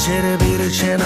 দেশের বীর সেনা